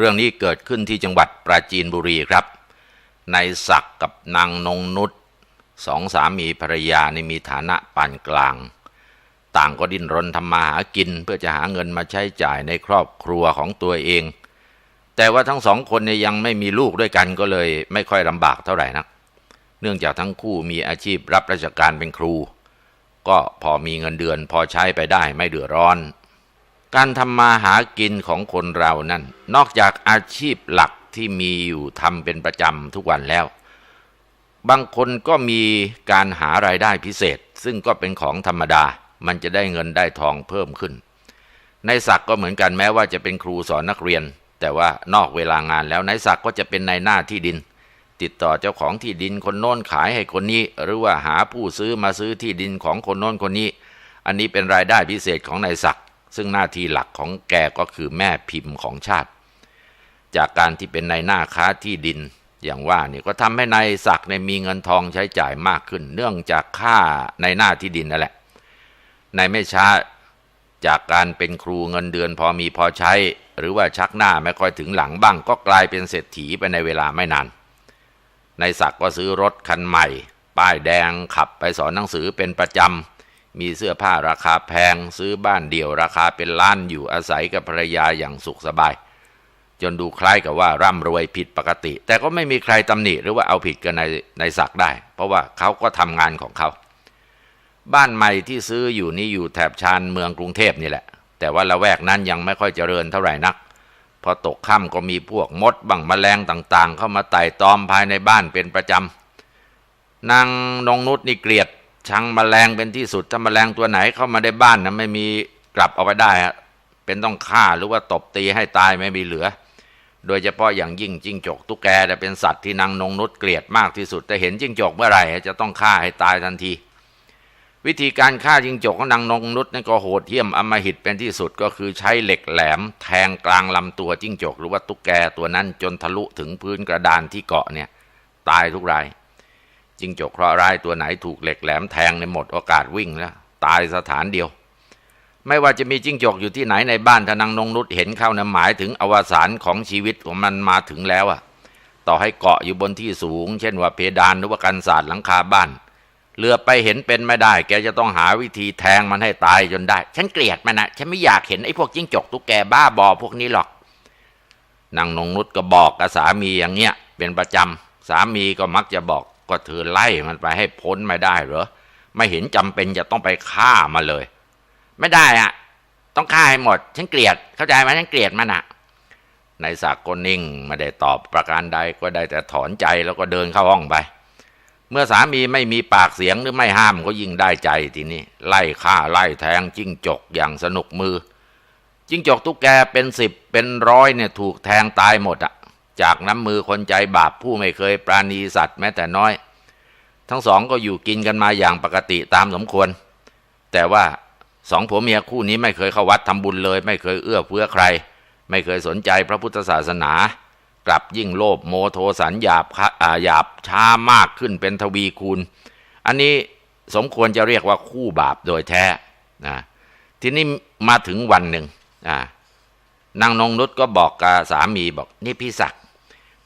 เรื่องนี้เกิดขึ้นที่จังหวัดปราจีนบุรีครับ นายศักดิ์กับนางนงนุชสองสามีภรรยานี่มีฐานะปานกลาง ต่างก็ดิ้นรนทำมาหากินเพื่อจะหาเงินมาใช้จ่ายในครอบครัวของตัวเอง แต่ว่าทั้งสองคนเนี่ยยังไม่มีลูกด้วยกันก็เลย ไม่ค่อยลำบากเท่าไหร่นัก เนื่องจากทั้งคู่มีอาชีพรับราชการเป็นครู ก็พอมีเงินเดือนพอใช้ไปได้ไม่เดือดร้อน การทำมาหากินของคนเรานั่น นอกจากอาชีพหลักที่มีอยู่ทำเป็นประจำทุกวันแล้ว บางคนก็มีการหารายได้พิเศษ ซึ่งก็เป็นของธรรมดา มันจะได้เงินได้ทองเพิ่มขึ้น ในศักก็เหมือนกันแม้ว่าจะเป็นครูสอนนักเรียน แต่ว่านอกเวลางานแล้วนายศักก็จะเป็นนายหน้าที่ดิน ติดต่อเจ้าของที่ดินคนโน้นขายให้คนนี้ หรือว่าหาผู้ซื้อมาซื้อที่ดินของคนโน้นคนนี้ อันนี้เป็นรายได้พิเศษของนายศัก ซึ่งหน้าที่หลักของแกก็คือแม่พิมพ์ของชาติ จากการที่เป็นนายหน้าค้าที่ดิน อย่างว่านี่ก็ทำให้นายศักดิ์เนี่ยมีเงินทองใช้จ่ายมากขึ้น เนื่องจากค่าในหน้าที่ดินนั่นแหละในไม่ช้าจากการเป็นครูเงินเดือนพอมีพอใช้ หรือว่าชักหน้าไม่ค่อยถึงหลังบ้าง ก็กลายเป็นเศรษฐีไปในเวลาไม่นานนายศักดิ์ก็ซื้อรถคันใหม่ ป้ายแดงขับไปสอนหนังสือเป็นประจำ มีเสื้อผ้าราคาแพง ซื้อบ้านเดี่ยวราคาเป็นล้านอยู่อาศัยกับภรรยาอย่างสุขสบาย จนดูคล้ายกับว่าร่ำรวยผิดปกติ แต่ก็ไม่มีใครตำหนิหรือว่าเอาผิดกันในในศักได้ เพราะว่าเขาก็ทำงานของเขา บ้านใหม่ที่ซื้ออยู่นี่อยู่แถบชานเมืองกรุงเทพนี่แหละ แต่ว่าละแวกนั้นยังไม่ค่อยเจริญเท่าไหร่นัก พอตกค่ำก็มีพวกมดบังแมลงต่างๆ เข้ามาไต่ตอมภายในบ้านเป็นประจำนางนงนุษนี่เกลียด ชังแมลงเป็นที่สุดถ้าแมลงตัวไหนเข้ามาในบ้านนะไม่มีกลับเอาไปได้ฮะเป็นต้องฆ่าหรือว่าตบตีให้ตายไม่มีเหลือ โดยเฉพาะอย่างยิ่งจิ้งจก ตุ๊กแกจะเป็นสัตว์ที่นางนงนุษเกลียดมากที่สุดแต่เห็นจิ้งจกเมื่อไหร่จะต้องฆ่าให้ตายทันที วิธีการฆ่าจิ้งจกของนางนงนุษนั่นก็โหดเหี้ยมอมหิตเป็นที่สุดก็คือใช้เหล็กแหลม แทงกลางลำตัวจิ้งจก หรือว่าตุ๊กแกตัวนั้นจนทะลุถึงพื้นกระดานที่เกาะเนี่ยตายทุกราย จิ้งจกเคราะห์ร้ายตัวไหนถูกเหล็กแหลมแทงในหมดโอกาสวิ่งแล้วตายสถานเดียว ไม่ว่าจะมีจิ้งจกอยู่ที่ไหนในบ้านทนางนงนุษเห็นเข้านะหมายถึงอวสานของชีวิตของมันมาถึงแล้วอะต่อให้เกาะอยู่บนที่สูง เช่นว่าเพดานหรือว่ากันศาสตร์หลังคาบ้านเลือไปเห็นเป็นไม่ได้ แกจะต้องหาวิธีแทงมันให้ตายจนได้ ฉันเกลียดมันนะฉันไม่อยากเห็นไอ้พวกจิ้งจกตุ๊กแกบ้าบอพวกนี้หรอกนางนงนุษก็บอกกับสามีอย่างเงี้ยเป็นประจำสามีก็มักจะบอก ก็เธอไล่มันไปให้พ้นไม่ได้เหรอ ไม่เห็นจำเป็นจะต้องไปฆ่ามาเลย ไม่ได้อะต้องฆ่าให้หมด ฉันเกลียด เข้าใจไหมฉันเกลียดมันอะนายศักดิ์ก็นิ่งไม่ได้ตอบประการใดก็ได้แต่ถอนใจแล้วก็เดินเข้าห้องไป เมื่อสามีไม่มีปากเสียงหรือไม่ห้ามก็ยิ่งได้ใจทีนี้ไล่ฆ่าไล่แทงจิ้งจกอย่างสนุกมือจิ้งจกตุ๊กแกเป็นสิบเป็นร้อยเนี่ยถูกแทงตายหมดอะ จากน้ำมือคนใจบาปผู้ไม่เคยปราณีสัตว์แม้แต่น้อย ทั้งสองก็อยู่กินกันมาอย่างปกติตามสมควร แต่ว่าสองผัวเมียคู่นี้ไม่เคยเข้าวัดทำบุญเลย ไม่เคยเอื้อเฟื้อใคร ไม่เคยสนใจพระพุทธศาสนา กลับยิ่งโลภโมโทสันหยาบอ่าหยาบช้ามากขึ้นเป็นทวีคูณ อันนี้สมควรจะเรียกว่าคู่บาปโดยแท้นะทีนี้มาถึงวันหนึ่งอ่านางนงนุชก็บอกกับสามีบอกนี่พี่ศักดิ์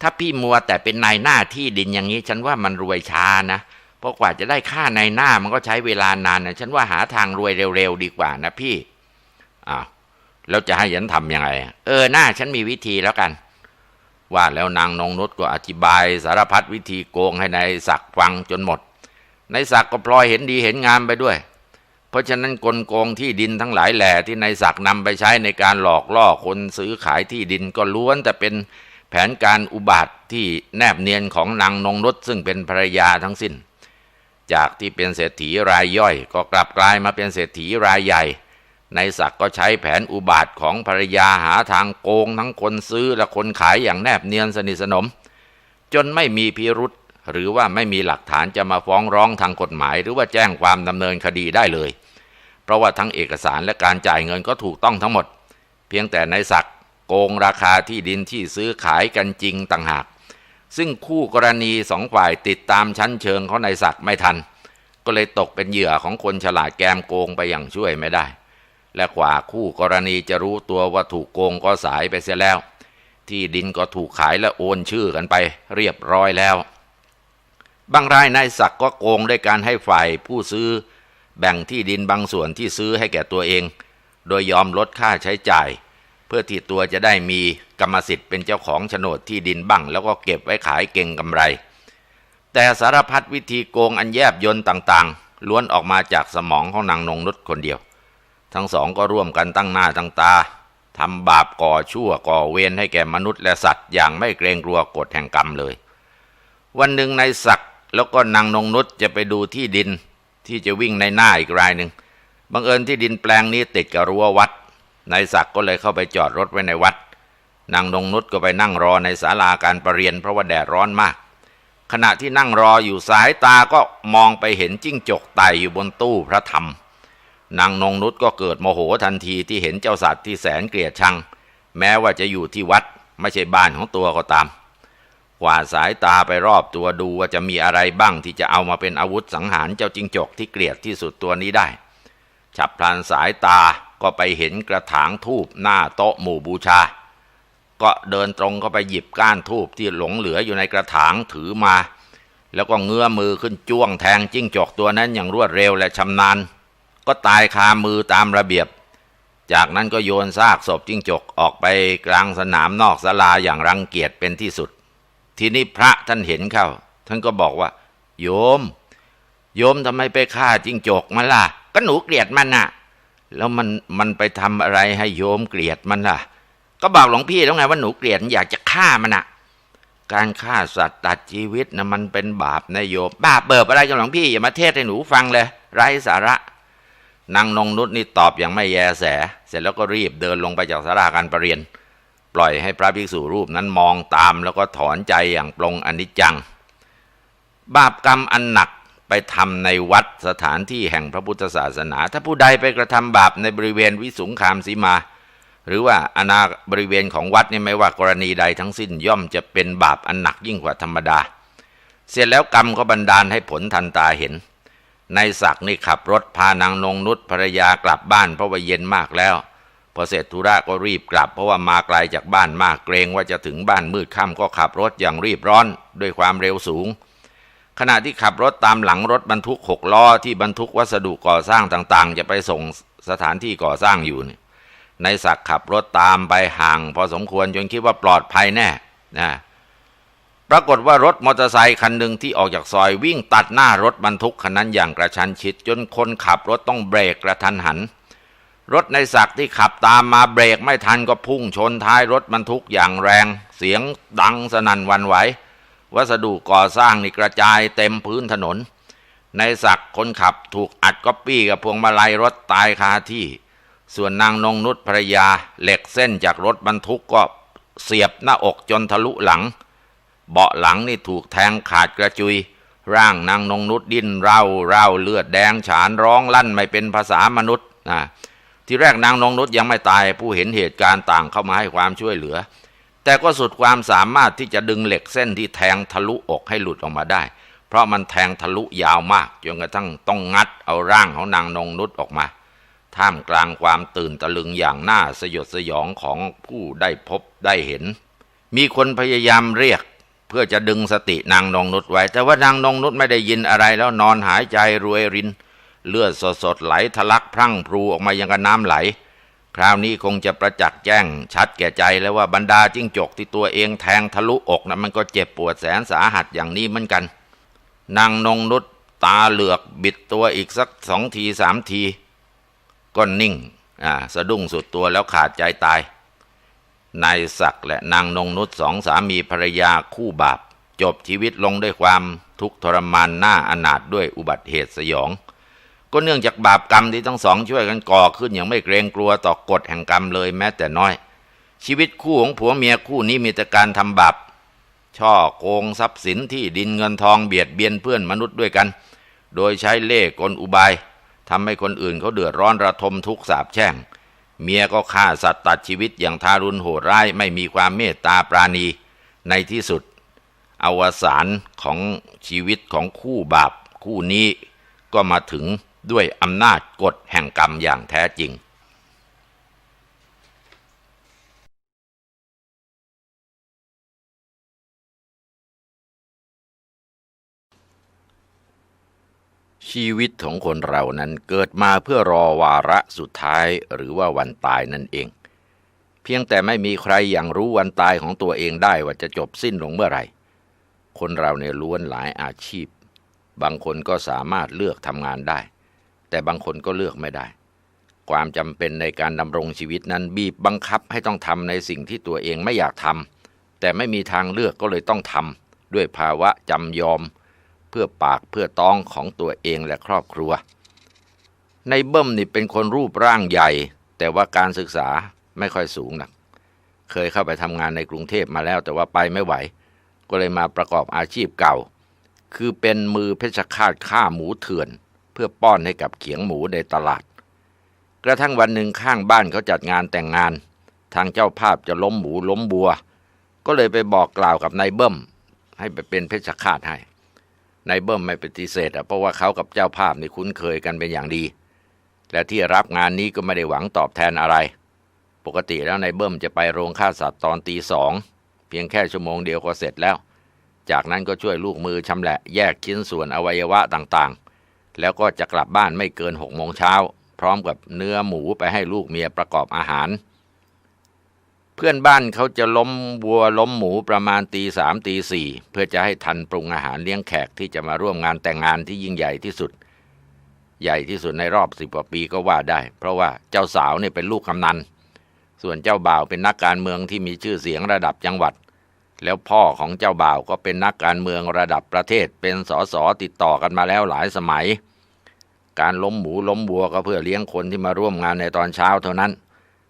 ถ้าพี่มัวแต่เป็นนายหน้าที่ดินอย่างนี้ ฉันว่ามันรวยช้านะเพราะกว่าจะได้ค่าในหน้ามันก็ใช้เวลานานนะฉันว่าหาทางรวยเร็วๆดีกว่านะพี่อ้าวแล้วจะให้ฉันทำยังไง เออหน้าฉันมีวิธีแล้วกัน ว่าแล้วนางนงนุชก็อธิบาย สารพัดวิธีโกงให้ในายศักดิ์ฟังจนหมดนายศักดิ์ก็พลอยเห็นดีเห็นงามไปด้วย เพราะฉะนั้นกลโกงที่ดินทั้งหลายแหล่ที่นายศักดิ์นำไปใช้ในการหลอกล่อคนซื้อขายที่ดินก็ล้วนแต่เป็น แผนการอุบาทที่แนบเนียนของนางนงนุชซึ่งเป็นภรรยาทั้งสิ้น จากที่เป็นเศรษฐีรายย่อย ก็กลับกลายมาเป็นเศรษฐีรายใหญ่ ในศักก็ใช้แผนอุบาทของภรรยาหาทางโกงทั้งคนซื้อและคนขายอย่างแนบเนียนสนิทสนม จนไม่มีพิรุษหรือว่าไม่มีหลักฐานจะมาฟ้องร้องทางกฎหมาย หรือว่าแจ้งความดำเนินคดีได้เลย เพราะว่าทั้งเอกสารและการจ่ายเงินก็ถูกต้องทั้งหมด เพียงแต่ในศักดิ์ กงราคาที่ดินที่ซื้อขายกันจริงต่างหาก ซึ่งคู่กรณีสองฝ่ายติดตามชั้นเชิงเของนายศักดิ์ไม่ทัน ก็เลยตกเป็นเหยื่อของคนฉลาดแกมโกงไปอย่างช่วยไม่ได้ และกว่าคู่กรณีจะรู้ตัวว่าถูกโกงก็สายไปเสียแล้ว ที่ดินก็ถูกขายและโอนชื่อกันไป เรียบร้อยแล้วบางรายนายศักดิ์ก็โกงด้วยการให้ฝ่ายผู้ซื้อ แบ่งที่ดินบางส่วนที่ซื้อให้แก่ตัวเอง โดยยอมลดค่าใช้จ่าย พื่อที่ตัวจะได้มีกรรมสิทธิ์เป็นเจ้าของโฉนดที่ดินบ้าง แล้วก็เก็บไว้ขายเก่งกำไร แต่สารพัดวิธีโกงอันแยบยนต่างๆ ล้วนออกมาจากสมองของนางนงนุชคนเดียว ทั้งสองก็ร่วมกันตั้งหน้าตั้งตาทำบาปก่อชั่วก่อเวรให้แก่มนุษย์และสัตว์อย่างไม่เกรงกลัวกฎแห่งกรรมเลย วันหนึ่งนายศักดิ์แล้วก็นางนงนุชจะไปดูที่ดินที่จะวิ่งในหน้าอีกรายหนึ่งบังเอิญที่ดินแปลงนี้ติดกับรั้ววัด นายศักดิ์ก็เลยเข้าไปจอดรถไว้ในวัด นางนงนุชก็ไปนั่งรอในศาลาการประเรียนเพราะว่าแดดร้อนมาก ขณะที่นั่งรออยู่สายตาก็มองไปเห็นจิ้งจกไต่อยู่บนตู้พระธรรม นางนงนุชก็เกิดโมโหทันทีที่เห็นเจ้าสัตว์ที่แสนเกลียดชัง แม้ว่าจะอยู่ที่วัดไม่ใช่บ้านของตัวก็ตามกว่าดสายตาไปรอบตัวดูว่าจะมีอะไรบ้างที่จะเอามาเป็นอาวุธสังหารเจ้าจิ้งจกที่เกลียดที่สุดตัวนี้ได้ ฉับพลันสายตา ก็ไปเห็นกระถางทูบหน้าโต๊ะหมู่บูชา ก็เดินตรงเข้าไปหยิบก้านทูบที่หลงเหลืออยู่ในกระถางถือมา แล้วก็เงื้อมือขึ้นจ้วงแทงจิ้งจกตัวนั้นอย่างรวดเร็วและชำนาญ ก็ตายคามือตามระเบียบ จากนั้นก็โยนซากศพจิ้งจกออกไปกลางสนามนอกศาลาอย่างรังเกียจเป็นที่สุด ทีนี้พระท่านเห็นเข้า ท่านก็บอกว่า โยม โยมทำไมไปฆ่าจิ้งจกมันล่ะก็หนูเกลียดมันน่ะ แล้วมันมันไปทำอะไรให้โยมเกลียดมันล่ะ ก็บอกหลวงพี่แล้วไงว่าหนูเกลียดอยากจะฆ่ามันน่ะการฆ่าสัตว์ตัดชีวิตนะมันเป็นบาปนะโยมบาปเบิบอะไรกันหลวงพี่อย่ามาเทศให้หนูฟังเลย ไร้สาระนางนงนุษนี่ตอบอย่างไม่แยแส เสร็จแล้วก็รีบเดินลงไปจากสาราการประเรียน ปล่อยให้พระภิกษุรูปนั้นมองตามแล้วก็ถอนใจอย่างปลงอนิจจัง บาปกรรมอันหนัก ไปทำในวัดสถานที่แห่งพระพุทธศาสนา ถ้าผู้ใดไปกระทำบาปในบริเวณวิสุงคามสีมา หรือว่าอนาบริเวณของวัดนี่ไม่ว่ากรณีใดทั้งสิ้นย่อมจะเป็นบาปอันหนักยิ่งกว่าธรรมดา เสร็จแล้วกรรมก็บันดาลให้ผลทันตาเห็นในศักดิ์นี่ขับรถพานางนงนุชภรรยากลับบ้านเพราะว่าเย็นมากแล้ว พอเสร็จธุระก็รีบกลับ เพราะว่ามาไกลจากบ้านมากเกรงว่าจะถึงบ้านมืดค่ำก็ขับรถอย่างรีบร้อนด้วยความเร็วสูง ขณะที่ขับรถตามหลังรถบรรทุกหกล้อที่บรรทุกวัสดุก่อสร้างต่างๆ จะไปส่งสถานที่ก่อสร้างอยู่เนี่ยในศักดิ์ขับรถตามไปห่าง พอสมควรจนคิดว่าปลอดภัยแน่นะปรากฏว่ารถมอเตอร์ไซคันหนึ่งที่ออกจากซอยวิ่งตัดหน้ารถบรรทุกคันนั้นอย่างกระชั้นชิด จนคนขับรถต้องเบรกกระทันหัน รถในศักดิ์ที่ขับตามมาเบรกไม่ทันก็พุ่งชนท้ายรถบรรทุกอย่างแรง เสียงดังสนั่นวันไหว วัสดุก่อสร้างนี่กระจายเต็มพื้นถนน ในศักดิ์คนขับถูกอัดก๊อปปี้กับพวงมาลัยรถตายคาที่ ส่วนนางนงนุชภรรยา เหล็กเส้นจากรถบรรทุกก็เสียบหน้าอกจนทะลุหลัง เบาะหลังนี่ถูกแทงขาดกระจุย ร่างนางนงนุชดิ้นเร่าเร่าเลือดแดงฉานร้องลั่นไม่เป็นภาษามนุษย์นะที่แรกนางนงนุชยังไม่ตายผู้เห็นเหตุการณ์ต่างเข้ามาให้ความช่วยเหลือ แต่ก็สุดความสามารถที่จะดึงเหล็กเส้นที่แทงทะลุอกให้หลุดออกมาได้ เพราะมันแทงทะลุยาวมากจนกระทั่งต้องงัดเอาร่างของนางนงนุชออกมา ท่ามกลางความตื่นตะลึงอย่างน่าสยดสยองของผู้ได้พบได้เห็น มีคนพยายามเรียก เพื่อจะดึงสตินางนงนุชไว้ แต่ว่านางนงนุชไม่ได้ยินอะไรแล้วนอนหายใจรวยริน เลือดสดๆไหลทะลักพรั่งพรูออกมายังกับน้ำไหล คราวนี้คงจะประจักษ์แจ้ง ชัดแก่ใจแล้วว่าบรรดาจิ้งจกที่ตัวเองแทงทะลุอกนะมันก็เจ็บปวดแสนสาหัสอย่างนี้เหมือนกัน นางนงนุชตาเหลือกบิดตัวอีกสักสองทีสามที ก็นิ่งอ่าสะดุ้งสุดตัวแล้วขาดใจตาย นายศักด์และนางนงนุชสองสามีภรรยาคู่บาป จบชีวิตลงด้วยความทุกข์ทรมานหน้าอนาถด้วยอุบัติเหตุสยอง ก็เนื่องจากบาปกรรมที่ทั้งสองช่วยกันก่อขึ้นอย่างไม่เกรงกลัวต่อกฎแห่งกรรมเลยแม้แต่น้อย ชีวิตคู่ของผัวเมียคู่นี้มีแต่การทำบาปช่อโกงทรัพย์สินที่ดินเงินทองเบียดเบียนเพื่อนมนุษย์ด้วยกัน โดยใช้เล่ห์กลอุบายทำให้คนอื่นเขาเดือดร้อนระทมทุกข์สาบแช่ง เมียก็ฆ่าสัตว์ตัดชีวิตอย่างทารุณโหดร้ายไม่มีความเมตตาปราณี ในที่สุด อวสานของชีวิตของคู่บาปคู่นี้ก็มาถึง ด้วยอำนาจกฎแห่งกรรมอย่างแท้จริงชีวิตของคนเรานั้นเกิดมาเพื่อรอวาระสุดท้ายหรือว่าวันตายนั่นเอง เพียงแต่ไม่มีใครอย่างรู้วันตายของตัวเองได้ว่าจะจบสิ้นลงเมื่อไหร่ คนเราในล้วนหลายอาชีพ บางคนก็สามารถเลือกทำงานได้ แต่บางคนก็เลือกไม่ได้ ความจำเป็นในการดำรงชีวิตนั้นบีบบังคับให้ต้องทำในสิ่งที่ตัวเองไม่อยากทำแต่ไม่มีทางเลือกก็เลยต้องทำด้วยภาวะจำยอม เพื่อปากเพื่อต้องของตัวเองและครอบครัว ในเบิ้มนี่เป็นคนรูปร่างใหญ่ แต่ว่าการศึกษาไม่ค่อยสูงนักเคยเข้าไปทำงานในกรุงเทพมาแล้วแต่ว่าไปไม่ไหว ก็เลยมาประกอบอาชีพเก่า คือเป็นมือเพชฌฆาตฆ่าหมูเถื่อน เพื่อป้อนให้กับเขียงหมูในตลาด กระทั่งวันหนึ่งข้างบ้านเขาจัดงานแต่งงาน ทางเจ้าภาพจะล้มหมูล้มบัว ก็เลยไปบอกกล่าวกับนายเบิ้ม ให้ไปเป็นเพชฌฆาตให้นายเบิ้มไม่ปฏิเสธอะเพราะว่าเขากับเจ้าภาพนี่คุ้นเคยกันเป็นอย่างดี และที่รับงานนี้ก็ไม่ได้หวังตอบแทนอะไร ปกติแล้วนายเบิ้มจะไปโรงฆ่าสัตว์ตอนตีสองเพียงแค่ชั่วโมงเดียวก็เสร็จแล้ว จากนั้นก็ช่วยลูกมือชำแหละแยกชิ้นส่วนอวัยวะต่าง แล้วก็จะกลับบ้านไม่เกินหกโมงเช้า พร้อมกับเนื้อหมูไปให้ลูกเมียประกอบอาหาร เพื่อนบ้านเขาจะล้มวัวล้มหมูประมาณตีสามตีสี่เพื่อจะให้ทันปรุงอาหารเลี้ยงแขกที่จะมาร่วมงานแต่งงานที่ยิ่งใหญ่ที่สุด ใหญ่ที่สุดในรอบสิบกว่าปีก็ว่าได้ เพราะว่าเจ้าสาวเนี่ยเป็นลูกกำนันส่วนเจ้าบ่าวเป็นนักการเมืองที่มีชื่อเสียงระดับจังหวัด แล้วพ่อของเจ้าบ่าวก็เป็นนักการเมืองระดับประเทศเป็นสสติดต่อกันมาแล้วหลายสมัย การล้มหมูล้มวัวก็เพื่อเลี้ยงคนที่มาร่วมงานในตอนเช้าเท่านั้น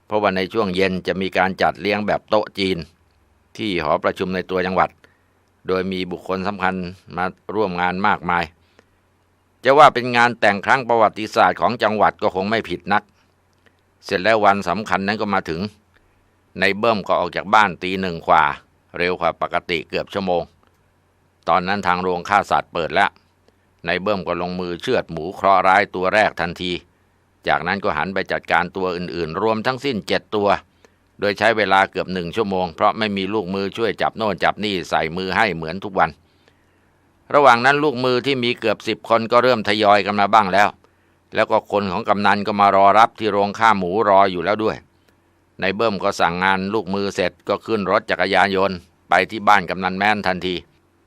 เพราะว่าในช่วงเย็นจะมีการจัดเลี้ยงแบบโต๊ะจีน ที่หอประชุมในตัวจังหวัด โดยมีบุคคลสำคัญมาร่วมงานมากมาย จะว่าเป็นงานแต่งครั้งประวัติศาสตร์ของจังหวัดก็คงไม่ผิดนัก เสร็จแล้ววันสำคัญนั้นก็มาถึง ในเบิ้มก็ออกจากบ้านตีหนึ่งกว่า เร็วกว่าปกติเกือบชั่วโมง ตอนนั้นทางโรงฆ่าสัตว์เปิดแล้วในเบิ้มก็ลงมือเชือดหมูเคราะห์ร้ายตัวแรกทันที จากนั้นก็หันไปจัดการตัวอื่นๆ รวมทั้งสิ้นเจ็ดตัว โดยใช้เวลาเกือบหนึ่งชั่วโมง เพราะไม่มีลูกมือช่วยจับโน่นจับนี่ใส่มือให้เหมือนทุกวัน ระหว่างนั้นลูกมือที่มีเกือบสิบคนก็เริ่มทยอยกันมาบ้างแล้ว แล้วก็คนของกำนันก็มารอรับที่โรงฆ่าหมูรออยู่แล้วด้วย ในเบิ้มก็สั่งงานลูกมือเสร็จก็ขึ้นรถจักรยานยนต์ ไปที่บ้านกำนันแม่นทันที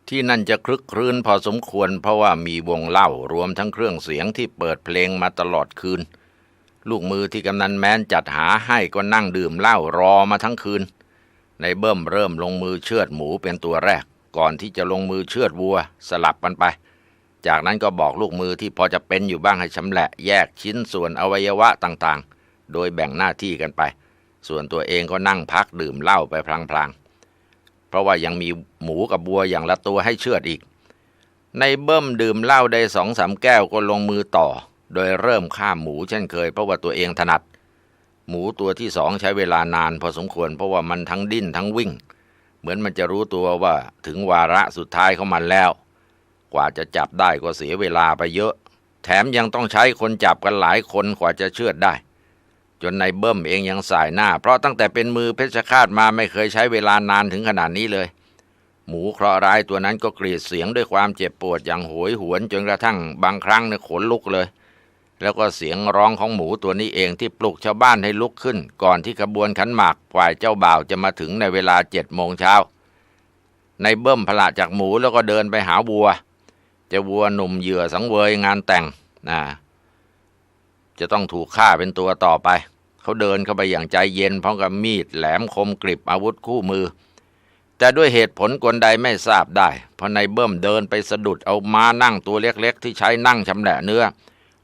ที่นั่นจะคลึกครื้นพอสมควรเพราะว่ามีวงเล่ารวมทั้งเครื่องเสียงที่เปิดเพลงมาตลอดคืน ลูกมือที่กำนันแม้นจัดหาให้ก็นั่งดื่มเหล้ารอมาทั้งคืนในเบิ้มเริ่มลงมือเชือดหมูเป็นตัวแรก ก่อนที่จะลงมือเชือดวัวสลับกันไป จากนั้นก็บอกลูกมือที่พอจะเป็นอยู่บ้างให้ชำแหละแยกชิ้นส่วนอวัยวะต่างๆ โดยแบ่งหน้าที่กันไป ส่วนตัวเองก็นั่งพักดื่มเหล้าไปพลางๆ เพราะว่ายังมีหมูกับบัวอย่างละตัวให้เชือดอีก ในเบิ้มดื่มเหล้าได้สองสามแก้วก็ลงมือต่อ โดยเริ่มฆ่าหมูเช่นเคย เพราะว่าตัวเองถนัด หมูตัวที่สองใช้เวลานานพอสมควร เพราะว่ามันทั้งดิ้นทั้งวิ่ง เหมือนมันจะรู้ตัวว่าถึงวาระสุดท้ายของมันแล้ว กว่าจะจับได้ก็เสียเวลาไปเยอะ แถมยังต้องใช้คนจับกันหลายคนกว่าจะเชือดได้ จนในเบิ้มเองยังสายหน้า เพราะตั้งแต่เป็นมือเพชฌฆาตมาไม่เคยใช้เวลานานถึงขนาดนี้เลย หมูเคราะร้ายตัวนั้นก็กรีดเสียงด้วยความเจ็บปวดอย่างโหยหวนจนกระทั่งบางครั้งเนี่ยขนลุกเลย แล้วก็เสียงร้องของหมูตัวนี้เองที่ปลุกชาวบ้านให้ลุกขึ้น ก่อนที่ขบวนขันหมากฝ่ายเจ้าบ่าวจะมาถึงในเวลาเจ็ดโมงเช้าในเบิ้มพละจากหมูแล้วก็เดินไปหาวัว จะวัวหนุ่มเหยื่อสังเวยงานแต่งนะ จะต้องถูกฆ่าเป็นตัวต่อไป เขาเดินเข้าไปอย่างใจเย็นพร้อมกับมีดแหลมคมกริบอาวุธคู่มือ แต่ด้วยเหตุผลกลใดไม่ทราบได้ เพราะในเบิ้มเดินไปสะดุดเอาม้านั่งตัวเล็กๆ ที่ใช้นั่งชำแหละเนื้อ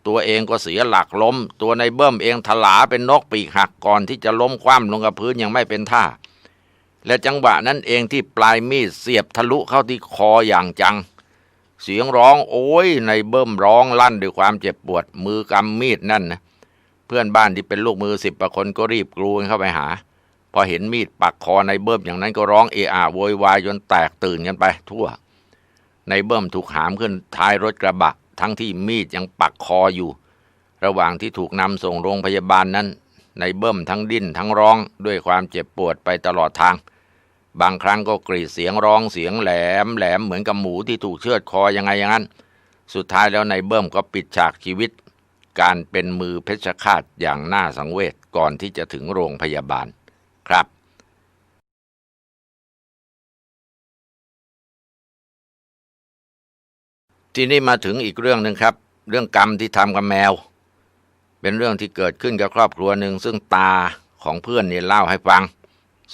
ตัวเองก็เสียหลักล้ม ตัวในเบิ้มเองถลาเป็นนกปีกหักก่อนที่จะล้มคว่ำลงกับพื้นยังไม่เป็นท่า และจังหวะนั้นเองที่ปลายมีดเสียบทะลุเข้าที่คออย่างจัง เสียงร้องโอ้ยในเบิ้มร้องลั่นด้วยความเจ็บปวดมือกำมีดนั่นนะเพื่อนบ้านที่เป็นลูกมือสิบประคนก็รีบกรูนเข้าไปหา พอเห็นมีดปักคอในเบิ้มอย่างนั้นก็ร้องเออะโวยวายจนแตกตื่นกันไป ทั่ว ในเบิ้มถูกหามขึ้นท้ายรถกระบะ ทั้งที่มีดยังปักคออยู่ ระหว่างที่ถูกนำส่งโรงพยาบาลนั้น ในเบิ้มทั้งดิ้นทั้งร้องด้วยความเจ็บปวดไปตลอดทาง บางครั้งก็กรีดเสียงร้องเสียงแหลมแหลมเหมือนกับหมูที่ถูกเชือดคอยังไงอย่างนั้น สุดท้ายแล้วนายเบิ้มก็ปิดฉากชีวิต การเป็นมือเพชฌฆาตอย่างน่าสังเวชก่อนที่จะถึงโรงพยาบาลครับทีนี้มาถึงอีกเรื่องหนึ่งครับ เรื่องกรรมที่ทำกับแมว เป็นเรื่องที่เกิดขึ้นกับครอบครัวหนึ่งซึ่งตาของเพื่อนเนี่ยเล่าให้ฟัง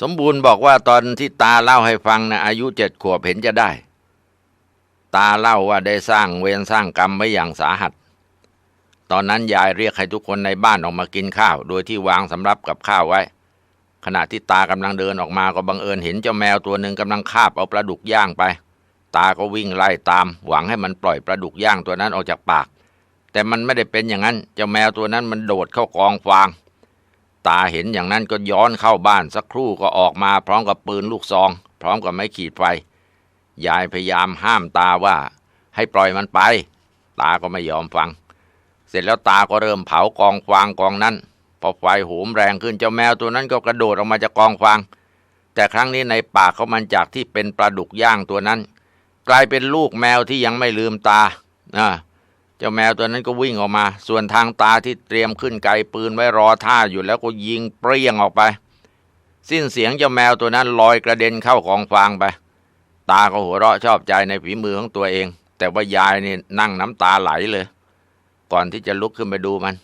สมบูรณ์บอกว่าตอนที่ตาเล่าให้ฟังนะอายุเจ็ดขวบเห็นจะได้ ตาเล่าว่าได้สร้างเวรสร้างกรรมไว้อย่างสาหัส ตอนนั้นยายเรียกให้ทุกคนในบ้านออกมากินข้าว โดยที่วางสำรับกับข้าวไว้ ขณะที่ตากำลังเดินออกมาก็บังเอิญเห็นเจ้าแมวตัวหนึ่งกำลังคาบเอาปลาดุกย่างไป ตาก็วิ่งไล่ตาม หวังให้มันปล่อยปลาดุกย่างตัวนั้นออกจากปาก แต่มันไม่ได้เป็นอย่างนั้น เจ้าแมวตัวนั้นมันโดดเข้ากองฟาง ตาเห็นอย่างนั้นก็ย้อนเข้าบ้านสักครู่ก็ออกมาพร้อมกับปืนลูกซอง พร้อมกับไม้ขีดไฟ ยายพยายามห้ามตาว่า ให้ปล่อยมันไป ตาก็ไม่ยอมฟัง เสร็จแล้วตาก็เริ่มเผากองฟางกองนั้น พอไฟโหมแรงขึ้นเจ้าแมวตัวนั้นก็กระโดดออกมาจากกองฟาง แต่ครั้งนี้ในปากเขามันจากที่เป็นปลาดุกย่างตัวนั้น กลายเป็นลูกแมวที่ยังไม่ลืมตาอ่า เจ้าแมวตัวนั้นก็วิ่งออกมา ส่วนทางตาที่เตรียมขึ้นไกปืนไว้รอท่าอยู่แล้วก็ยิงเปรี้ยงออกไป สิ้นเสียงเจ้าแมวตัวนั้นลอยกระเด็นเข้ากองฟางไป ตาก็หัวเราะชอบใจในฝีมือของตัวเอง แต่ว่ายายนี่นั่งน้ำตาไหลเลย ก่อนที่จะลุกขึ้นไปดูมัน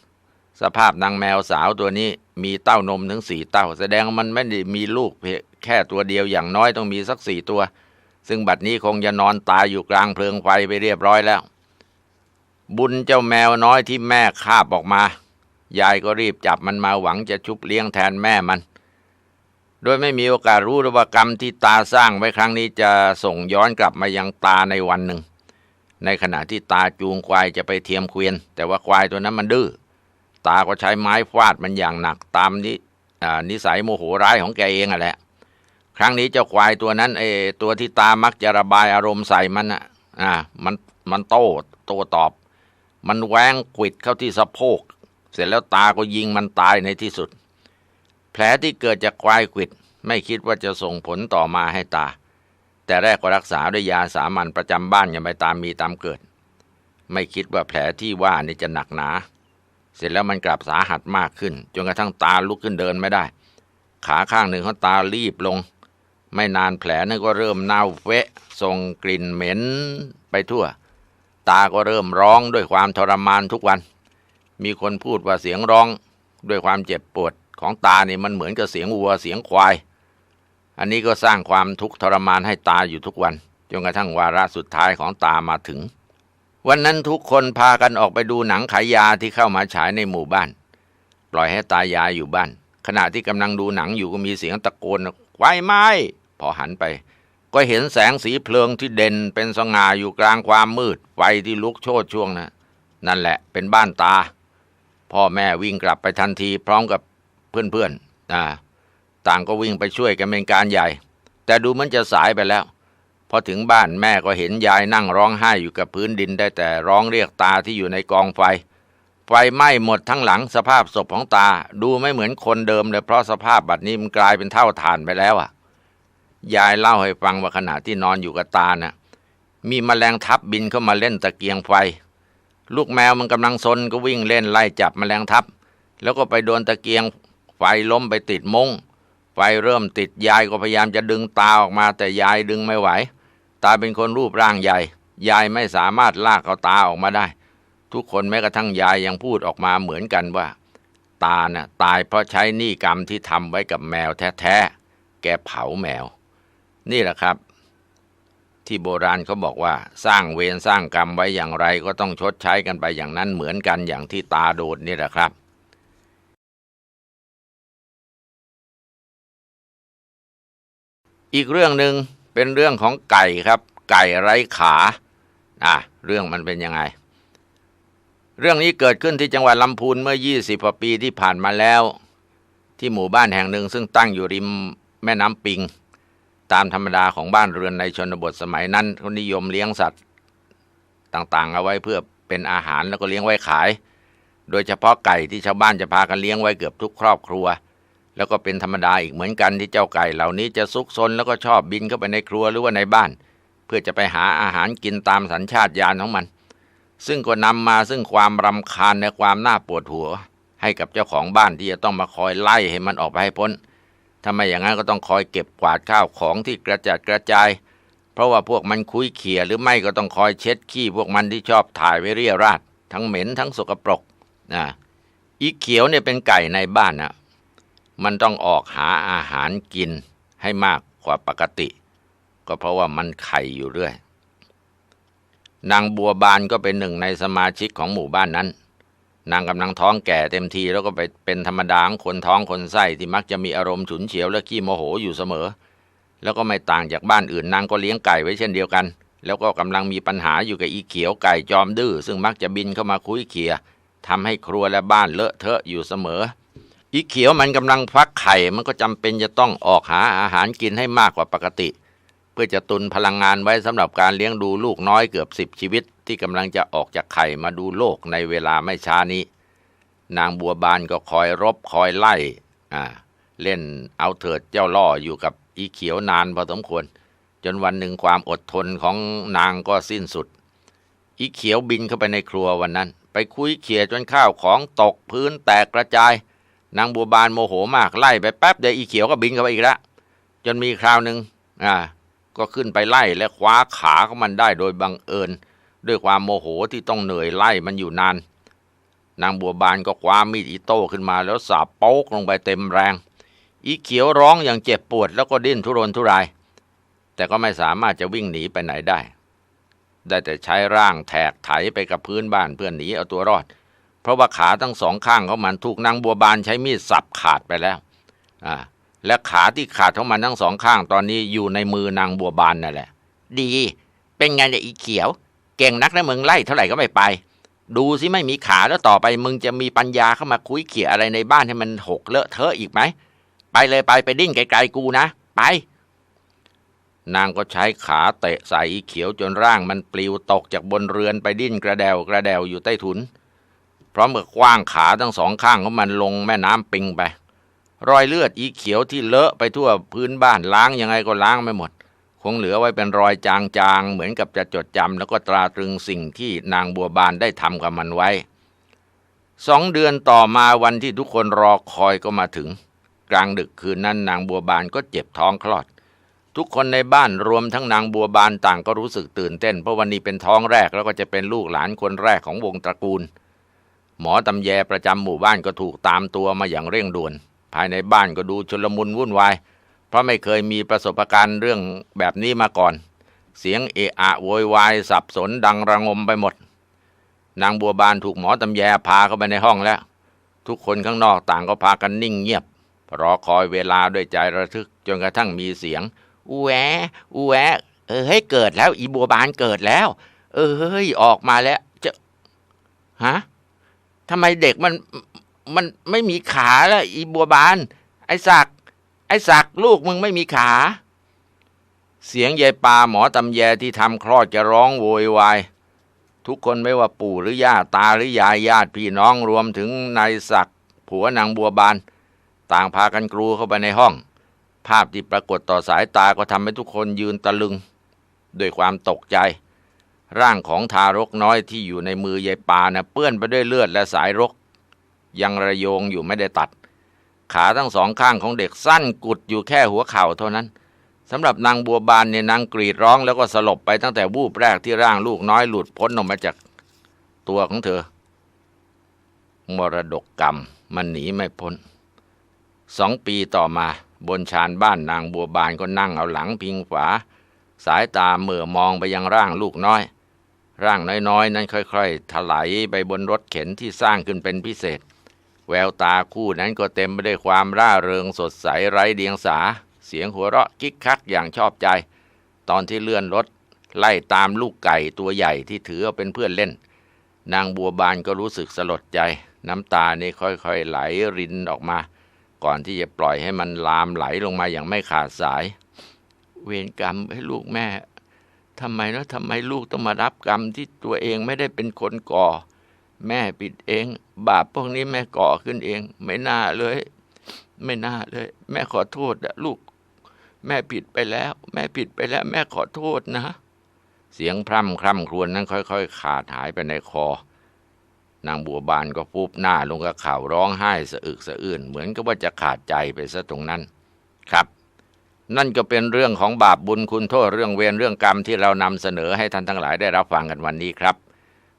สภาพนางแมวสาวตัวนี้มีเต้านมถึงสี่เต้า แสดงว่ามันไม่ได้มีลูกแค่ตัวเดียวอย่างน้อยต้องมีสักสี่ตัว ซึ่งบัดนี้คงจะนอนตายอยู่กลางเพลิงไฟไปเรียบร้อยแล้ว บุญเจ้าแมวน้อยที่แม่คาบออกมา ยายก็รีบจับมันมาหวังจะชุบเลี้ยงแทนแม่มัน โดยไม่มีโอกาสรู้ว่ากรรมที่ตาสร้างไว้ครั้งนี้จะส่งย้อนกลับมายังตาในวันหนึ่ง ในขณะที่ตาจูงควายจะไปเทียมเกวียน แต่ว่าควายตัวนั้นมันดื้อ ตาก็ใช้ไม้ฟาดมันอย่างหนักตามนิอ่านิสัยโมโหร้ายของแกเองอะแหละ ครั้งนี้เจ้าควายตัวนั้นเออตัวที่ตามักจะระบายอารมณ์ใส่มันอะ อ่า มันมันโต้โต้ตอบ มันแหวงขวิดเข้าที่สะโพก เสร็จแล้วตาก็ยิงมันตายในที่สุด แผลที่เกิดจากควายขวิดไม่คิดว่าจะส่งผลต่อมาให้ตา แต่แรกก็รักษาด้วยยาสามัญประจำบ้านอย่างไปตามมีตามเกิด ไม่คิดว่าแผลที่ว่านี่จะหนักหนา เสร็จแล้วมันกลับสาหัสมากขึ้น จนกระทั่งตาลุกขึ้นเดินไม่ได้ ขาข้างหนึ่งของตารีบลง ไม่นานแผลนั้นก็เริ่มเน่าเฟะส่งกลิ่นเหม็นไปทั่ว ตาก็เริ่มร้องด้วยความทรมานทุกวัน มีคนพูดว่าเสียงร้องด้วยความเจ็บปวดของตานี่มันเหมือนกับเสียงวัวเสียงควาย อันนี้ก็สร้างความทุกข์ทรมานให้ตาอยู่ทุกวันจนกระทั่งวาระสุดท้ายของตามาถึง วันนั้นทุกคนพากันออกไปดูหนังขายยาที่เข้ามาฉายในหมู่บ้าน ปล่อยให้ตายายอยู่บ้าน ขณะที่กำลังดูหนังอยู่ก็มีเสียงตะโกนไฟไหม้พอหันไป ก็เห็นแสงสีเพลิงที่เด่นเป็นสง่าอยู่กลางความมืด ไฟที่ลุกโชนช่วงนะนั่นแหละเป็นบ้านตา พ่อแม่วิ่งกลับไปทันทีพร้อมกับเพื่อนๆอ่าต่างก็วิ่งไปช่วยกันเป็นการใหญ่ แต่ดูเหมันจะสายไปแล้วพอถึงบ้านแม่ก็เห็นยายนั่งร้องไห้อยู่กับพื้นดินได้แต่ร้องเรียกตาที่อยู่ในกองไฟ ไฟไหม้หมดทั้งหลังสภาพศพของตา ดูไม่เหมือนคนเดิมเลยเพราะสภาพบัดนี้มันกลายเป็นเท่าฐานไปแล้วอะ ยายเล่าให้ฟังว่าขณะที่นอนอยู่กับตาน่ะ มีแมลงทับบินเข้ามาเล่นตะเกียงไฟ ลูกแมวมันกำลังซนก็วิ่งเล่นไล่จับแมลงทับ แล้วก็ไปโดนตะเกียงไฟล้มไปติดมงไฟเริ่มติดยายก็พยายามจะดึงตาออกมา แต่ยายดึงไม่ไหว ตาเป็นคนรูปร่างใหญ่ ยายไม่สามารถลากเอาตาออกมาได้ ทุกคนแม้กระทั่งยายยังพูดออกมาเหมือนกันว่า ตาน่ะตายเพราะใช้หนี้กรรมที่ทำไว้กับแมวแท้ๆแกเผาแมว นี่แหละครับ ที่โบราณเขาบอกว่า สร้างเวรสร้างกรรมไว้อย่างไรก็ต้องชดใช้กันไปอย่างนั้นเหมือนกันอย่างที่ตาโดดนี่แหละครับอีกเรื่องหนึ่งเป็นเรื่องของไก่ครับ ไก่ไร้ขาอะเรื่องมันเป็นยังไง เรื่องนี้เกิดขึ้นที่จังหวัดลำพูนเมื่อ 20กว่าปีที่ผ่านมาแล้ว ที่หมู่บ้านแห่งหนึ่งซึ่งตั้งอยู่ริมแม่น้ำปิง ตามธรรมดาของบ้านเรือนในชนบทสมัยนั้นเขานิยมเลี้ยงสัตว์ต่างๆ เอาไว้เพื่อเป็นอาหารแล้วก็เลี้ยงไว้ขาย โดยเฉพาะไก่ที่ชาวบ้านจะพากันเลี้ยงไว้เกือบทุกครอบครัว แล้วก็เป็นธรรมดาอีกเหมือนกันที่เจ้าไก่เหล่านี้จะซุกซนแล้วก็ชอบบินเข้าไปในครัวหรือว่าในบ้าน เพื่อจะไปหาอาหารกินตามสัญชาตญาณของมัน ซึ่งก็นำมาซึ่งความรำคาญและความน่าปวดหัว ให้กับเจ้าของบ้านที่จะต้องมาคอยไล่ให้มันออกไปให้พ้น ถ้าไม่อย่างนั้นก็ต้องคอยเก็บกวาดข้าวของที่กระจัดกระจาย เพราะว่าพวกมันคุยเขี่ยหรือไม่ก็ต้องคอยเช็ดขี้พวกมันที่ชอบถ่ายไว้เรียราดทั้งเหม็นทั้งสกปรกนะอีเขียวเนี่ยเป็นไก่ในบ้านนะมันต้องออกหาอาหารกินให้มากกว่าปกติ ก็เพราะว่ามันไข่อยู่เรื่อย นางบัวบานก็เป็นหนึ่งในสมาชิกของหมู่บ้านนั้น นางกำลังท้องแก่เต็มทีแล้วก็ไปเป็นธรรมดาของคนท้องคนไส้ที่มักจะมีอารมณ์ฉุนเฉียวและขี้โมโหอยู่เสมอ แล้วก็ไม่ต่างจากบ้านอื่นนางก็เลี้ยงไก่ไว้เช่นเดียวกัน แล้วก็กำลังมีปัญหาอยู่กับอีเขียวไก่จอมดื้อซึ่งมักจะบินเข้ามาคุยเคียทำให้ครัวและบ้านเลอะเทอะอยู่เสมอ อีเขียวมันกำลังฟักไข่มันก็จำเป็นจะต้องออกหาอาหารกินให้มากกว่าปกติ เพื่อจะตุนพลังงานไว้สำหรับการเลี้ยงดูลูกน้อยเกือบสิบชีวิต ที่กำลังจะออกจากไข่มาดูโลกในเวลาไม่ช้านี้ นางบัวบานก็คอยรบคอยไล่อ่าเล่นเอาเถิดเจ้าล่ออยู่กับอีเขียวนานพอสมควร จนวันหนึ่งความอดทนของนางก็สิ้นสุด อีเขียวบินเข้าไปในครัววันนั้น ไปคุยเขี่ยจนข้าวของตกพื้นแตกกระจาย นางบัวบานโมโหมากไล่ไปแป๊บเดียวอีเขียวก็บินเข้าไปอีกแล้วจนมีคราวหนึ่งอ่า ก็ขึ้นไปไล่และคว้าขาของมันได้โดยบังเอิญ ด้วยความโมโหที่ต้องเหนื่อยไล่มันอยู่นาน นางบัวบานก็คว้ามีดอิโต้ขึ้นมาแล้วสาบโป๊กลงไปเต็มแรง อีเขียวร้องอย่างเจ็บปวดแล้วก็ดิ้นทุรนทุราย แต่ก็ไม่สามารถจะวิ่งหนีไปไหนได้ ได้แต่ใช้ร่างแทกไถไปกับพื้นบ้านเพื่อหนีเอาตัวรอด เพราะว่าขาทั้งสองข้างของมันถูกนางบัวบานใช้มีดสับขาดไปแล้ว อ่า และขาที่ขาดของมันทั้งสองข้างตอนนี้อยู่ในมือนางบัวบานนั่นแหละ ดี เป็นไงเนี่ยอีเขียว เก่งนักนะมึงไล่เท่าไหร่ก็ไม่ไป ดูสิไม่มีขาแล้วต่อไปมึงจะมีปัญญาเข้ามาคุยเขี่ยอะไรในบ้านให้มันหกเลอะเทอะอีกไหม ไปเลยไปไปดิ้นไกลๆกูนะ ไป นางก็ใช้ขาเตะใส่อีเขียวจนร่างมันปลิวตกจากบนเรือนไปดิ้นกระเดวกระเดวอยู่ใต้ถุน พร้อมกับกว้างขาทั้งสองข้างของมันลงแม่น้ำปิงไป รอยเลือดอีเขียวที่เลอะไปทั่วพื้นบ้านล้างยังไงก็ล้างไม่หมด คงเหลือไว้เป็นรอยจางๆ เหมือนกับจะจดจำแล้วก็ตราตรึงสิ่งที่นางบัวบานได้ทำกับมันไว้สองเดือนต่อมาวันที่ทุกคนรอคอยก็มาถึง กลางดึกคืนนั้นนางบัวบานก็เจ็บท้องคลอด ทุกคนในบ้านรวมทั้งนางบัวบานต่างก็รู้สึกตื่นเต้น เพราะวันนี้เป็นท้องแรกแล้วก็จะเป็นลูกหลานคนแรกของวงตระกูล หมอตำแยประจำหมู่บ้านก็ถูกตามตัวมาอย่างเร่งด่วน ภายในบ้านก็ดูชลมุนวุ่นวาย เพราะไม่เคยมีประสบการณ์เรื่องแบบนี้มาก่อน เสียงเอะอะโวยวายสับสนดังระงมไปหมด นางบัวบานถูกหมอตำแยพาเข้าไปในห้องแล้ว ทุกคนข้างนอกต่างก็พากันนิ่งเงียบ รอคอยเวลาด้วยใจระทึกจนกระทั่งมีเสียงอูแหวอูแหวเออเฮ้เกิดแล้ว อีบัวบานเกิดแล้ว เออเฮ้ยออกมาแล้วจะฮะทำไมเด็กมัน มันไม่มีขาแล้วอีบัวบาน ไอ้ศักไอ้ศักลูกมึงไม่มีขา เสียงยายปาหมอตำแยที่ทำคลอดจะร้องโวยวายทุกคนไม่ว่าปู่หรือย่าตาหรือยายญาติพี่น้องรวมถึงนายศักผัวนางบัวบาน ต่างพากันกรูเข้าไปในห้อง ภาพที่ปรากฏต่อสายตาก็ทำให้ทุกคนยืนตะลึง ด้วยความตกใจ ร่างของทารกน้อยที่อยู่ในมือยายปานะเปื้อนไปด้วยเลือดและสายรก ยังระโยงอยู่ไม่ได้ตัด ขาทั้งสองข้างของเด็กสั้นกุดอยู่แค่หัวเข่าเท่านั้นสำหรับนางบัวบานเนี่ยนางกรีดร้องแล้วก็สลบไปตั้งแต่วูบแรกที่ร่างลูกน้อยหลุดพ้นออกมาจากตัวของเธอ มรดกกรรมมันหนีไม่พ้นสองปีต่อมาบนชานบ้านนางบัวบานก็นั่งเอาหลังพิงฝา สายตาเมื่อมองไปยังร่างลูกน้อย ร่างน้อยๆ นั้นค่อย ๆ ถลายไปบนรถเข็นที่สร้างขึ้นเป็นพิเศษ แววตาคู่นั้นก็เต็มไปด้วยความร่าเริงสดใสไร้เดียงสา เสียงหัวเราะกิ๊กคักอย่างชอบใจ ตอนที่เลื่อนรถ ไล่ตามลูกไก่ตัวใหญ่ที่ถือเอาเป็นเพื่อนเล่น นางบัวบานก็รู้สึกสลดใจ น้ำตานี่ค่อยๆไหลรินออกมา ก่อนที่จะปล่อยให้มันลามไหลลงมาอย่างไม่ขาดสาย เวรกรรมให้ลูกแม่ทำไมนะทำไมลูกต้องมารับกรรมที่ตัวเองไม่ได้เป็นคนก่อ แม่ผิดเอง บาปพวกนี้แม่ก่อขึ้นเอง ไม่น่าเลย ไม่น่าเลย แม่ขอโทษอะลูก แม่ผิดไปแล้ว แม่ผิดไปแล้ว แม่ขอโทษนะ เสียงพร่ำคร่ำครวญนั้นค่อยๆ ขาดหายไปในคอ นางบัวบานก็ฟุบหน้าลงกับข่าวร้องไห้สะอึกสะอื้นเหมือนกับว่าจะขาดใจไปซะตรงนั้น ครับนั่นก็เป็นเรื่องของบาปบุญคุณโทษเรื่องเวรเรื่องกรรมที่เรานำเสนอให้ท่านทั้งหลายได้รับฟังกันวันนี้ครับ